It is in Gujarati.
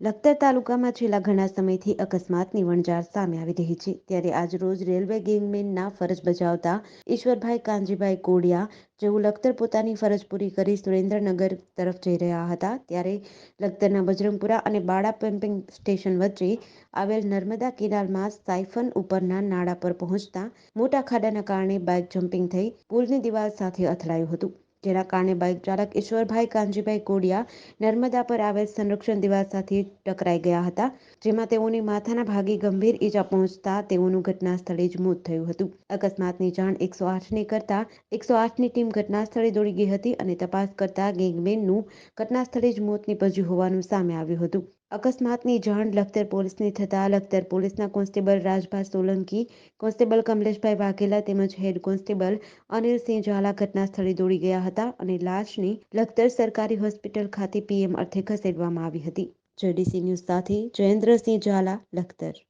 લખતર તાલુકામાં છેલ્લા ઘણા સમયથી અકસ્માતની વણઝાર સામે આવી રહી છે. ત્યારે આજરોજ રેલવે ગેંગમેનના ફરજ બજાવતા ઈશ્વરભાઈ કાનજીભાઈ કોડિયા, જેઓ લખતર પોતાની ફરજ પૂરી કરી સુરેન્દ્રનગર તરફ જઈ રહ્યા હતા, ત્યારે લખતરના બજરંગપુરા અને બાળા પમ્પિંગ સ્ટેશન વચ્ચે આવેલ નર્મદા કેનાલમાં સાયફન ઉપરના નાળા પર પહોંચતા મોટા ખાડાના કારણે બાઇક જમ્પિંગ થઈ, પુલની દિવાલ સાથે અથડાયું હતું. જેના કારણે બાઇક ચાલક ઈશ્વરભાઈ કાનજીભાઈ કોડિયા નર્મદા પર આવેલ સંરક્ષણ દિવાલ સાથે ટકરાઈ ગયા હતા, જેમાં તેઓની માથાના ભાગે ગંભીર ઈજા પહોંચતા તેઓનું ઘટના સ્થળે જ મોત થયું હતું. અકસ્માતની જાણ એકસો આઠને કરતા એકસો આઠની ટીમ ઘટના સ્થળે દોડી ગઈ હતી અને તપાસ કરતા ગેંગમેનનું ઘટના સ્થળે જ મોત નીપજ્યું હોવાનું સામે આવ્યું હતું. અકસ્માતની જાણ લખતર પોલીસને થતાં લખતર પોલીસના કોન્સ્ટેબલ રાજભા સોલંકી, કોન્સ્ટેબલ કમલેશભાઈ વાઘેલા તેમજ હેડ કોન્સ્ટેબલ અનિલસિંહ ઝાલા ઘટના સ્થળે દોડી ગયા હતા અને લાશને લખતર સરકારી હોસ્પિટલ ખાતે પીએમ અર્થે ખસેડવામાં આવી હતી. જેડીસી ન્યૂઝ સાથે જયેન્દ્રસિંહ ઝાલા, લખતર